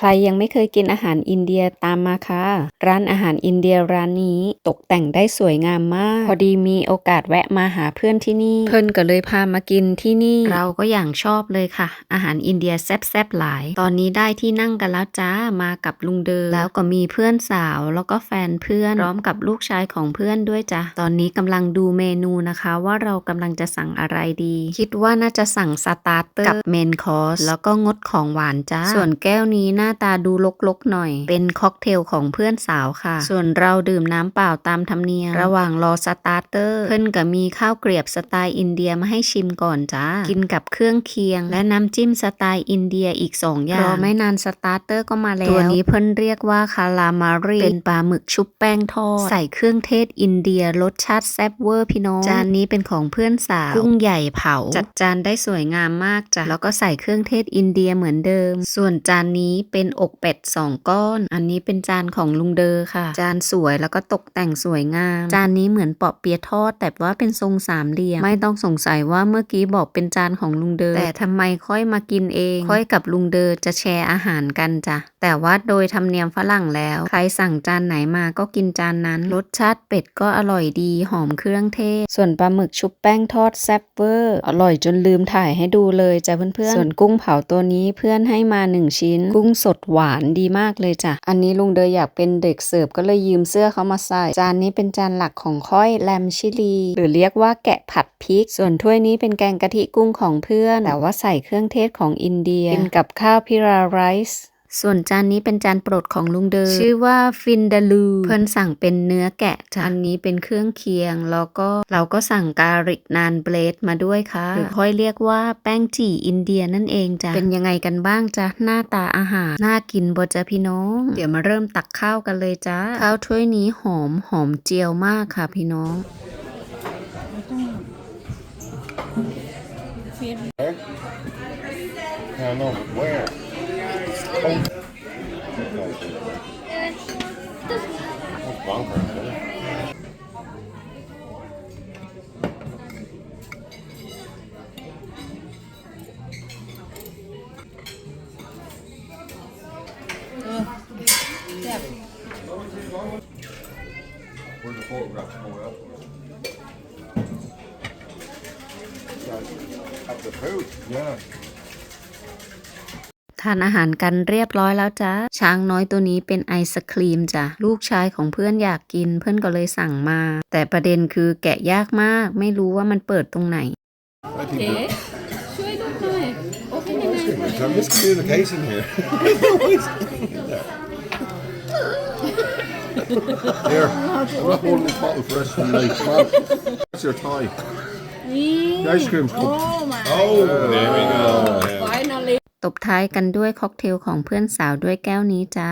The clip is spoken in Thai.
ใครยังไม่เคยกินอาหารอินเดียตามมาค่ะ ร้านอาหารอินเดียร้านนี้ตกแต่งได้สวยงามมาก พอดีมีโอกาสแวะมาหาเพื่อนที่นี่ เพื่อนก็เลยพามากินที่นี่ เราก็อย่างชอบเลยค่ะ อาหารอินเดียแซ่บๆหลาย ตอนนี้ได้ที่นั่งกันแล้วจ้ามากับลุงเดิมแล้วก็มีเพื่อนสาวแล้วก็แฟนเพื่อนพร้อมกับลูกชายของเพื่อนด้วยจ้ะตอนนี้กำลังดูเมนูนะคะว่าเรากำลังจะสั่งอะไรดี คิดว่าน่าจะสั่งสตาร์เตอร์กับเมนคอร์สแล้วก็งดของหวานจ้าส่วนแก้วนี้หน้าตาดูลกๆหน่อย เป็นค็อกเทลของเพื่อนสาวค่ะ ส่วนเราดื่มน้ำเปล่าตามธรรมเนียม ระหว่างรอสตาร์เตอร์ เพื่อนก็มีข้าวเกรียบสไตล์อินเดียมาให้ชิมก่อนจ้า กินกับเครื่องเคียง และน้ำจิ้มสไตล์อินเดียอีก 2 อย่าง รอไม่นานสตาร์เตอร์ก็มาแล้ว ตัวนี้เพิ่นเรียกว่าคารามารีเป็นปลาหมึกชุบแป้งทอด ใส่เครื่องเทศอินเดียรสชาติแซ่บเวอร์พี่น้อง จานนี้เป็นของเพื่อนสาว กุ้งใหญ่เผา จัดจานได้สวยงามมากจ้ะ แล้วก็ใส่เครื่องเทศอินเดียเหมือนเดิม ส่วนจานนี้เป็น็นอกเป็ด2ก้อน อันนี้เป็นจานของลุงเดอค่ะ จานสวยแล้วก็ตกแต่งสวยงาม จานนี้เหมือนเปาะเปียทอด แต่ว่าเป็นทรงสามเหลี่ยม ไม่ต้องสงสัยว่าเมื่อกี้บอกเป็นจานของลุงเดอ แต่ทำไมค่อยมากินเอง ค่อยกับลุงเดอจะแชร์อาหารกันจ้ะ แต่ว่าโดยธรรมเนียมฝรั่งแล้ว ใครสั่งจานไหนมาก็กินจานนั้น รสชาติเป็ดก็อร่อยดีหอมเครื่องเทศ ส่วนปลาหมึกชุบแป้งทอดแซ่บเวอร์ อร่อยจนลืมถ่ายให้ดูเลยจ้ะเพื่อนๆ ส่วนกุ้งเผาตัวนี้เพื่อนให้มาหนึ่งชิ้น กุ้งสดหวานดีมากเลยจ้ะ อันนี้ลุงเดยอยากเป็นเด็กเสิร์ฟก็เลยยืมเสื้อเขามาใส่ จานนี้เป็นจานหลักของค่อยแลมชิลี หรือเรียกว่าแกะผัดพริก ส่วนถ้วยนี้เป็นแกงกะทิกุ้งของเพื่อน แต่ว่าใส่เครื่องเทศของอินเดีย กินกับข้าวพิราไรซ์ ส่วนจานนี้เป็นจานโปรดของลุงเดอชื่อว่าฟินดาลูเพิ่นสั่งเป็นเนื้อแกะจานนี้เป็นเครื่องเคียง แล้วก็เราก็สั่งการิกนานเบรดมาด้วยค่ะหรือค่อยเรียกว่าแป้งจี่อินเดียนั่นเองจ้ะเป็นยังไงกันบ้างจ๊ะหน้าตาอาหารน่ากินบ่จ๊ะพี่น้อง เดี๋ยวมาเริ่มตักข้าวกันเลยจ้าข้าวถ้วยนี้หอมหอมเจียวมากค่ะพี่น้อง I know, but where? Where's the photograph going up? Yeah. ทานอาหารกันเรียบร้อยแล้วจ้าช้างน้อยตัวนี้เป็นไอศครีมจ้ะลูกชายของเพื่อนอยากกินเพื่อนก็เลยสั่งมา แต่ประเด็นคือแกะยากมาก ไม่รู้ว่ามันเปิดตรงไหน I โอ think เค that- ช่วยดูหน่อยโอเคยังไง There's miscommunication here. Here, I'm not holding this bottle for the rest of the night. Come on. That's your tie. นี่ The ice cream's โอ้ come. my Oh, there we go. ตบท้ายกันด้วยค็อกเทลของเพื่อนสาวด้วยแก้วนี้จ้า